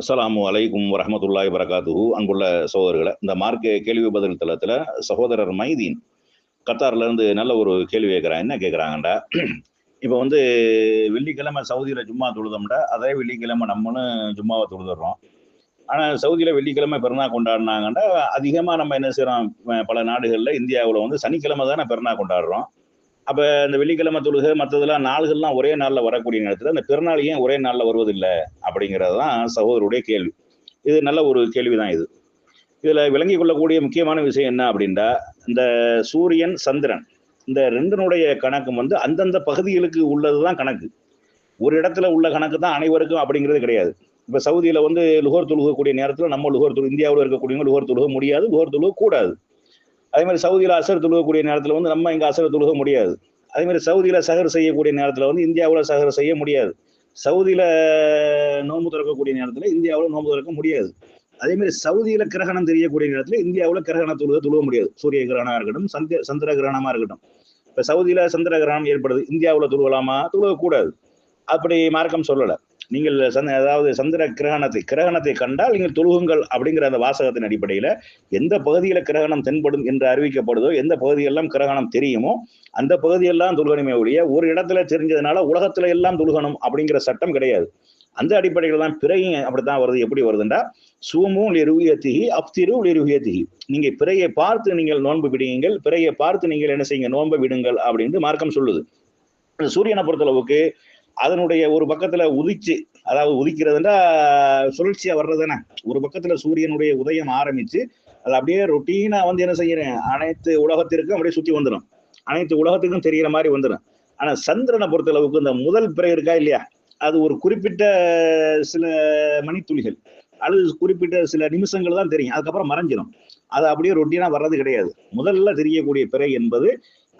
அஸ்லாமு அலைக்கும் வரமத்துல்லாய் வரகாத்துஹு அன்புள்ள சகோதரர்களை இந்த மார்க்க கேள்வி பதில் தளத்தில் சகோதரர் மைதீன் கத்தார்லேருந்து நல்ல ஒரு கேள்வி கேட்குறான் என்ன கேட்குறாங்கண்டா இப்போ வந்து வெள்ளிக்கிழமை சவுதியில் ஜும்மா தொழுதோம்டா அதே வெள்ளிக்கிழமை நம்மளும் ஜும்மாவை தொழுதுறோம் ஆனால் சவுதியில் வெள்ளிக்கிழமை பெருநா கொண்டாடினாங்கண்டா அதிகமாக நம்ம என்ன செய்கிறோம் பல நாடுகளில் இந்தியாவில் வந்து சனிக்கிழமை தானே பெருநா கொண்டாடுறோம். அப்போ இந்த வெள்ளிக்கிழமை தொழுகை மற்றதெல்லாம் நாள்கள்லாம் ஒரே நாளில் வரக்கூடிய நேரத்தில் அந்த பிறநாள் ஏன் ஒரே நாளில் வருவதில்லை அப்படிங்கிறது தான் சகோதரருடைய கேள்வி. இது நல்ல ஒரு கேள்விதான் இது. இதில் விளங்கிக் கொள்ளக்கூடிய முக்கியமான விஷயம் என்ன அப்படின்னா இந்த சூரியன் சந்திரன் இந்த ரெண்டினுடைய கணக்கும் வந்து அந்தந்த பகுதிகளுக்கு உள்ளது தான் கணக்கு. ஒரு இடத்துல உள்ள கணக்கு தான் அனைவருக்கும் அப்படிங்கிறது கிடையாது. இப்போ சவுதியில் வந்து லுகர் தொழுகக்கூடிய நேரத்தில் நம்ம லுகர் தொழு இந்தியாவில் இருக்கக்கூடியவங்க லுகர் தொழுக முடியாது லுகோர் தொழுக கூடாது. அதே மாதிரி சவுதியில் அசர் தொழுகக்கூடிய நேரத்தில் வந்து நம்ம இங்கே அசர் தொழுக முடியாது. அதே மாதிரி சவுதியில் சகர் செய்யக்கூடிய நேரத்தில் வந்து இந்தியாவில் சகர் செய்ய முடியாது. சவுதியில் நோன்பு திறக்கக்கூடிய நேரத்தில் இந்தியாவில் நோன்பு திறக்க முடியாது. அதே மாதிரி சவுதியில் கிரகணம் தெரியக்கூடிய நேரத்தில் இந்தியாவில் கிரகண தொழுக தொழுக முடியாது. சூரிய கிரகணமாக இருக்கட்டும் சந்திர சந்திர கிரகணமாக இருக்கட்டும். இப்போ சவுதியில் சந்திர கிரகணம் ஏற்படுது இந்தியாவில் தொழுகலாமா? தொழுகக்கூடாது. அப்படி மார்க்கம் சொல்லலை. நீங்கள் சந்த அதாவது சந்திர கிரகணத்தை கிரகணத்தை கண்டால் நீங்கள் தொழுகுங்கள் அப்படிங்கிற அந்த வாசகத்தின் அடிப்படையில் எந்த பகுதியில் கிரகணம் தென்படும் என்று அறிவிக்கப்படுதோ எந்த பகுதியெல்லாம் கிரகணம் தெரியுமோ அந்த பகுதியெல்லாம் தொழுகணுமே ஒழிய ஒரு இடத்துல தெரிஞ்சதுனால உலகத்துல எல்லாம் தொழுகணும் அப்படிங்கிற சட்டம் கிடையாது. அந்த அடிப்படையில் தான் பிறையும் அப்படித்தான் வருது. எப்படி வருதுண்டா? சூமும் லிருவியத்திகி அப்திரு லிருவியத்திகி நீங்க பிறையை பார்த்து நீங்கள் நோன்பு விடுங்கள் பிறையை பார்த்து நீங்கள் என்ன செய்யுங்க? நோன்பு விடுங்கள் அப்படின்னு மார்க்கம் சொல்லுது. சூரியனை பொறுத்தளவுக்கு அதனுடைய ஒரு பக்கத்துல உதிச்சு அதாவது உதிக்கிறதுனா சுழற்சியா வர்றதுதானே? ஒரு பக்கத்துல சூரியனுடைய உதயம் ஆரம்பிச்சு அது அப்படியே ரொட்டீனா வந்து என்ன செய்யறேன் அனைத்து உலகத்திற்கும் அப்படியே சுத்தி வந்துடும் அனைத்து உலகத்துக்கும் தெரியற மாதிரி வந்துடும் ஆனா சந்திரனை பொறுத்த அளவுக்கு இந்த முதல் பிறை இருக்கா இல்லையா? அது ஒரு குறிப்பிட்ட சில மணித்துளிகள். அல்லது குறிப்பிட்ட சில நிமிஷங்கள் தான் தெரியும். அதுக்கப்புறம் மறைஞ்சிடும் அது அப்படியே ரொட்டீனா வர்றது கிடையாது. முதல்ல தெரியக்கூடிய பிறை என்பது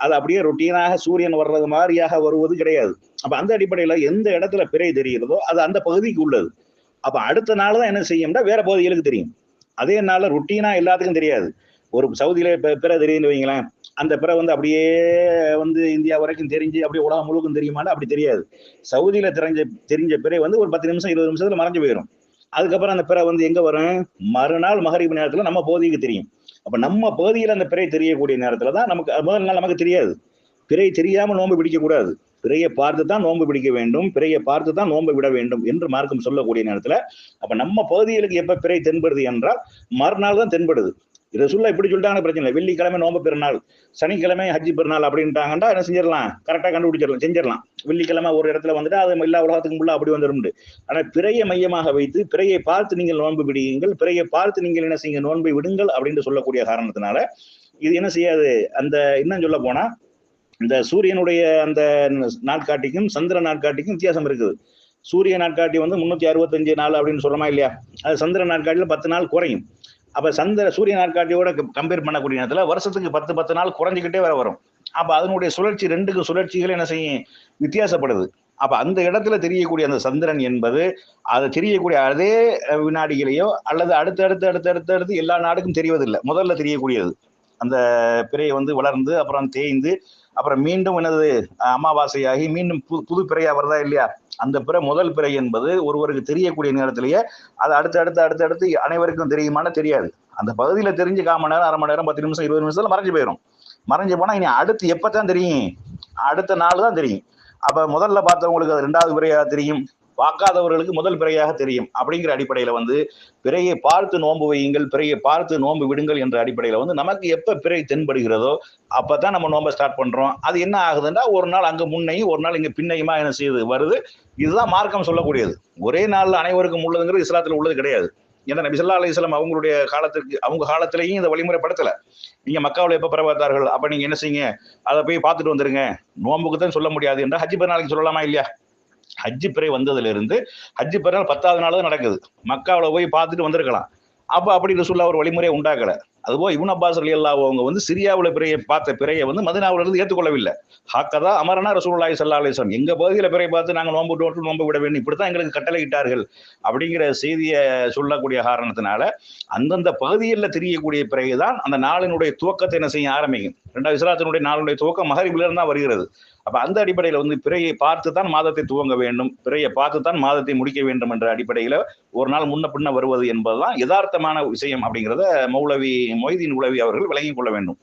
அது அப்படியே ரொட்டீனாக சூரியன் வர்றது மாதிரியாக வருவது கிடையாது. அப்ப அந்த அடிப்படையில எந்த இடத்துல பிறை தெரிகிறதோ அது அந்த பகுதிக்கு உள்ளது. அப்ப அடுத்த நாள் தான் என்ன செய்யும்னா வேற பகுதிகளுக்கு தெரியும். அதே நாள்ல ருட்டீனா எல்லாத்துக்கும் தெரியாது. ஒரு சவுதியில இப்ப பிற தெரியுன்னு வைங்களேன். அந்த பிற வந்து அப்படியே வந்து இந்தியா வரைக்கும் தெரிஞ்சு அப்படியே உலகம் முழுக்கும் தெரியுமான்னு அப்படி தெரியாது. சவுதியில தெரிஞ்ச தெரிஞ்ச பிறை வந்து ஒரு பத்து நிமிஷம் இருபது நிமிஷத்துல மறைஞ்சு போயிடும் அதுக்கப்புறம் அந்த பிறை வந்து எங்க வரும்? மறுநாள் மகரிப்பு நேரத்துல நம்ம பகுதிக்கு தெரியும். அப்ப நம்ம பகுதியில் அந்த பிறை தெரியக்கூடிய நேரத்துல தான் நமக்கு முதல் நாள் நமக்கு தெரியாது. பிறை தெரியாமல் நோன்பு பிடிக்கக்கூடாது. பிறையை பார்த்து தான் நோன்பு பிடிக்க வேண்டும். பிறையை பார்த்து தான் நோன்பு விட வேண்டும் என்று மார்க்கம் சொல்லக்கூடிய நேரத்துல அப்ப நம்ம பகுதிகளுக்கு எப்ப பிறை தென்படுது என்றால் மறுநாள் தான் தென்படுது. இதை சொல்ல இப்படி சொல்லிட்டாங்க பிரச்சனை இல்லை. வெள்ளிக்கிழமை நோம்பு பெருநாள். சனிக்கிழமை ஹஜ்ஜி பெருநாள் அப்படின்ட்டாங்கன்னா என்ன செஞ்சிடலாம்? கரெக்டாக கண்டுபிடிச்சிடலாம் செஞ்சிடலாம். வெள்ளிக்கிழமை ஒரு இடத்துல வந்துட்டு அது எல்லா உலகத்துக்கும் உள்ள அப்படி வந்துடும்ண்டு ஆனால் பிறையை மையமாக வைத்து பிறையை பார்த்து நீங்கள் நோன்பு விடுங்கள் பிறையை பார்த்து நீங்கள் என்ன செய்யுங்க நோன்பை விடுங்கள் அப்படின்னு சொல்லக்கூடிய காரணத்தினால இது என்ன செய்யாது? அந்த இன்னும் சொல்ல போனா இந்த சூரியனுடைய அந்த நாட்காட்டிக்கும் சந்திர நாட்காட்டிக்கும் வித்தியாசம் இருக்குது. சூரிய நாட்காட்டி வந்து முன்னூத்தி அறுபத்தஞ்சு நாள் அப்படின்னு சொல்றோமா இல்லையா? அது சந்திர நாட்காட்டியில் பத்து நாள் குறையும். அப்ப சந்திர சூரிய நாட்காட்டியோட கம்பேர் பண்ணக்கூடிய நேரத்தில் வருஷத்துக்கு பத்து பத்து நாள் குறைஞ்சிக்கிட்டே வர வரும். அப்போ அதனுடைய சுழற்சி ரெண்டுக்கு சுழற்சிகள் என்ன செய்யும்? வித்தியாசப்படுது. அப்ப அந்த இடத்துல தெரியக்கூடிய அந்த சந்திரன் என்பது அது தெரியக்கூடிய அதே வினாடிகளையோ அல்லது அடுத்து அடுத்து அடுத்து அடுத்து அடுத்து எல்லா நாடுக்கும் தெரிவதில்லை. முதல்ல தெரியக்கூடியது. அந்த பிறையை வந்து வளர்ந்து அப்புறம் தேய்ந்து அப்புறம் மீண்டும் என்னது? அமாவாசையாகி மீண்டும் புது புது பிறையா வருதா இல்லையா? அந்த பிறை முதல் பிறை என்பது ஒருவருக்கு தெரியக்கூடிய நேரத்திலேயே அது அடுத்து அடுத்து அடுத்து அடுத்து அனைவருக்கும் தெரியுமான்னு தெரியாது. அந்த பகுதியில் தெரிஞ்சு கால் மணி நேரம் அரை மணி நேரம் பத்து நிமிஷம் இருபது நிமிஷத்துல மறைஞ்சு போயிடும் மறைஞ்சு போனால் இனி அடுத்து எப்போ தான் தெரியும்? அடுத்த நாள் தான் தெரியும். அப்போ முதல்ல பார்த்தவங்களுக்கு அது ரெண்டாவது பிறையாக தெரியும். பார்க்காதவர்களுக்கு முதல் பிறையாக தெரியும் அப்படிங்கிற அடிப்படையில் வந்து பிறையை பார்த்து நோன்பு வையுங்கள் பிறையை பார்த்து நோன்பு விடுங்கள் என்ற அடிப்படையில் வந்து நமக்கு எப்போ பிறை தென்படுகிறதோ அப்போ தான் நம்ம நோன்பை ஸ்டார்ட் பண்ணுறோம் அது என்ன ஆகுதுன்னா ஒரு நாள் அங்கே முன்னையும் ஒரு நாள் இங்கே பின்னையுமா என்ன செய்யுது வருது? இதுதான் மார்க்கம் சொல்லக்கூடியது. ஒரே நாளில் அனைவருக்கும் உள்ளதுங்கிறது இஸ்லாத்தில் உள்ளது கிடையாது. ஏன்னா நபி சொல்லா அலிஸ்லாம் அவங்களுடைய காலத்துக்கு அவங்க காலத்திலையும் இந்த வழிமுறைப்படுத்தலை. நீங்கள் மக்காவில் எப்போ பிறவாத்தார்கள் அப்போ நீங்கள் என்ன செய்யுங்க? அதை போய் பார்த்துட்டு வந்துருங்க. நோன்புக்கு தான் சொல்ல முடியாது. என்றால் ஹஜ்ஜி பெருநாளைக்கு சொல்லலாமா இல்லையா? ஹஜ்ஜி பிறை வந்ததுலேருந்து ஹஜ்ஜு பிறனால் பத்தாவது நாள் தான் நடக்குது. மக்காவில் போய் பார்த்துட்டு வந்திருக்கலாம். அப்போ அப்படி ரசூல்லா ஒரு வழிமுறையை உண்டாக்கல. அதுபோல் இவன் அப்பாஸ் அலி அல்லா அவங்க வந்து சிரியாவில் பிறையை பார்த்த பிறையை வந்து மதினாவிலிருந்து ஏற்றுக்கொள்ளவில்லை ஹாக்கதா அமரனா ரசூல்லாய் சல்லா அலிஸ்லாம் எங்கள் பகுதியில் பிறையை பார்த்து நாங்கள் நோம்பு நோட்டு நோம்பு விட வேண்டும் இப்படி தான் எங்களுக்கு கட்டளையிட்டார்கள் அப்படிங்கிற செய்தியை சொல்லக்கூடிய காரணத்தினால அந்தந்த பகுதியில் தெரியக்கூடிய பிறகுதான் அந்த நாளினுடைய துவக்கத்தை என்ன செய்ய ஆரம்பிக்கும். ரெண்டாவது இஸ்லாத்தினுடைய நாளினுடைய துவக்கம் மகரிபிலிருந்து தான் வருகிறது. அப்ப அந்த அடிப்படையில வந்து பிறையை பார்த்து தான் மாதத்தை துவங்க வேண்டும் பிறையை பார்த்து தான் மாதத்தை முடிக்க வேண்டும் என்ற அடிப்படையில ஒரு நாள் முன்ன பின்ன வருவது என்பதுதான் யதார்த்தமான விஷயம் அப்படிங்கிறத மௌலவி மொய்தீன் உளவி அவர்கள் விளங்கிக் கொள்ள வேண்டும்.